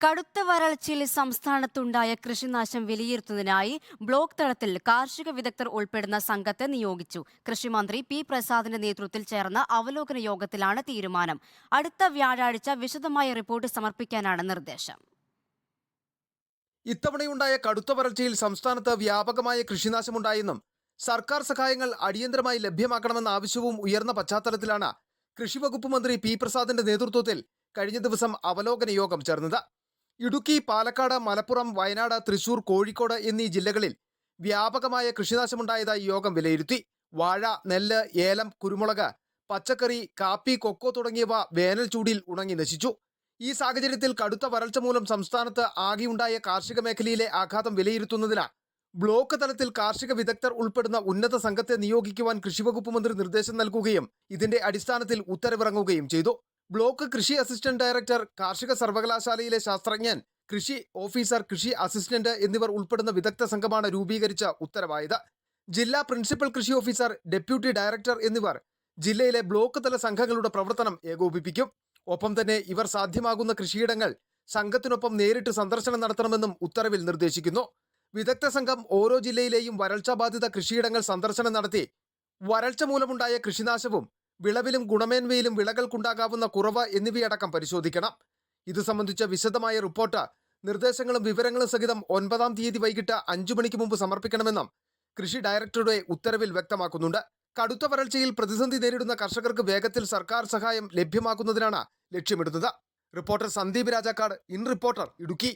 കടുത്ത വരൾച്ചയിൽ സംസ്ഥാനത്തുണ്ടായ കൃഷിനാശം വിലയിരുത്തുന്നതിനായി ബ്ലോക്ക് തലത്തിൽ കാർഷിക വിദഗ്ധർ ഉൾപ്പെടുന്ന സംഘത്തെ നിയോഗിച്ചു. കൃഷിമന്ത്രി പി പ്രസാദിന്റെ നേതൃത്വത്തിൽ ചേർന്ന അവലോകന യോഗത്തിലാണ് തീരുമാനം. അടുത്ത വ്യാഴാഴ്ച വിശദമായ റിപ്പോർട്ട് സമർപ്പിക്കാനാണ് നിർദ്ദേശം. ഇത്തവണയുണ്ടായ കടുത്ത വരൾച്ചയിൽ സംസ്ഥാനത്ത് വ്യാപകമായ കൃഷിനാശമുണ്ടായെന്നും സർക്കാർ സഹായങ്ങൾ അടിയന്തരമായി ലഭ്യമാക്കണമെന്ന ആവശ്യവും ഉയർന്ന പശ്ചാത്തലത്തിലാണ് കൃഷിവകുപ്പ് മന്ത്രി പി പ്രസാദിന്റെ നേതൃത്വത്തിൽ കഴിഞ്ഞ ദിവസം അവലോകന യോഗം ചേർന്നത്. ഇടുക്കി പാലക്കാട് മലപ്പുറം വയനാട് തൃശൂർ കോഴിക്കോട് എന്നീ ജില്ലകളിൽ വ്യാപകമായ കൃഷിനാശമുണ്ടായതായി യോഗം വിലയിരുത്തി. വാഴ നെല്ല് ഏലം കുരുമുളക് പച്ചക്കറി കാപ്പി കൊക്കോ തുടങ്ങിയവ വേനൽ ചൂടിൽ ഉണങ്ങി നശിച്ചു. ഈ സാഹചര്യത്തിൽ കടുത്ത വരൾച്ച മൂലം സംസ്ഥാനത്ത് ആകെയുണ്ടായ കാർഷിക മേഖലയിലെ ആഘാതം വിലയിരുത്തുന്നതിന് ബ്ലോക്ക് തലത്തിൽ കാർഷിക വിദഗ്ധർ ഉൾപ്പെടുന്ന ഉന്നത സംഘത്തെ നിയോഗിക്കുവാൻ കൃഷിവകുപ്പ് മന്ത്രി നിർദ്ദേശം നൽകുകയും ഇതിന്റെ അടിസ്ഥാനത്തിൽ ഉത്തരവിറങ്ങുകയും ചെയ്തു. ബ്ലോക്ക് കൃഷി അസിസ്റ്റന്റ് ഡയറക്ടർ കാർഷിക സർവകലാശാലയിലെ ശാസ്ത്രജ്ഞൻ കൃഷി ഓഫീസർ കൃഷി അസിസ്റ്റന്റ് എന്നിവർ ഉൾപ്പെടുന്ന വിദഗ്ധ സംഘമാണ് രൂപീകരിച്ച ഉത്തരവായത്. ജില്ലാ പ്രിൻസിപ്പൽ കൃഷി ഓഫീസർ ഡെപ്യൂട്ടി ഡയറക്ടർ എന്നിവർ ജില്ലയിലെ ബ്ലോക്ക് തല സംഘങ്ങളുടെ പ്രവർത്തനം ഏകോപിപ്പിക്കും. ഒപ്പം തന്നെ ഇവർ സാധ്യമാകുന്ന കൃഷിയിടങ്ങൾ സംഘത്തിനൊപ്പം നേരിട്ട് സന്ദർശനം നടത്തണമെന്നും ഉത്തരവിൽ നിർദ്ദേശിക്കുന്നു. വിദഗ്ധ സംഘം ഓരോ ജില്ലയിലെയും വരൾച്ച ബാധിത കൃഷിയിടങ്ങൾ സന്ദർശനം നടത്തി വരൾച്ച മൂലമുണ്ടായ കൃഷിനാശവും വിളവിലും ഗുണമേന്മയിലും വിളകൾക്കുണ്ടാകാവുന്ന കുറവ് എന്നിവയടക്കം പരിശോധിക്കണം. ഇത് സംബന്ധിച്ച വിശദമായ റിപ്പോർട്ട് നിർദ്ദേശങ്ങളും വിവരങ്ങളും സഹിതം ഒൻപതാം തീയതി വൈകിട്ട് അഞ്ചു മണിക്ക് മുമ്പ് സമർപ്പിക്കണമെന്നും കൃഷി ഡയറക്ടറുടെ ഉത്തരവിൽ വ്യക്തമാക്കുന്നുണ്ട്. കടുത്ത വരൾച്ചയിൽ പ്രതിസന്ധി നേരിടുന്ന കർഷകർക്ക് വേഗത്തിൽ സർക്കാർ സഹായം ലഭ്യമാക്കുന്നതിനാണ് ലക്ഷ്യമിടുന്നത്. Reporter Sandeep Rajakkad in reporter Idukki.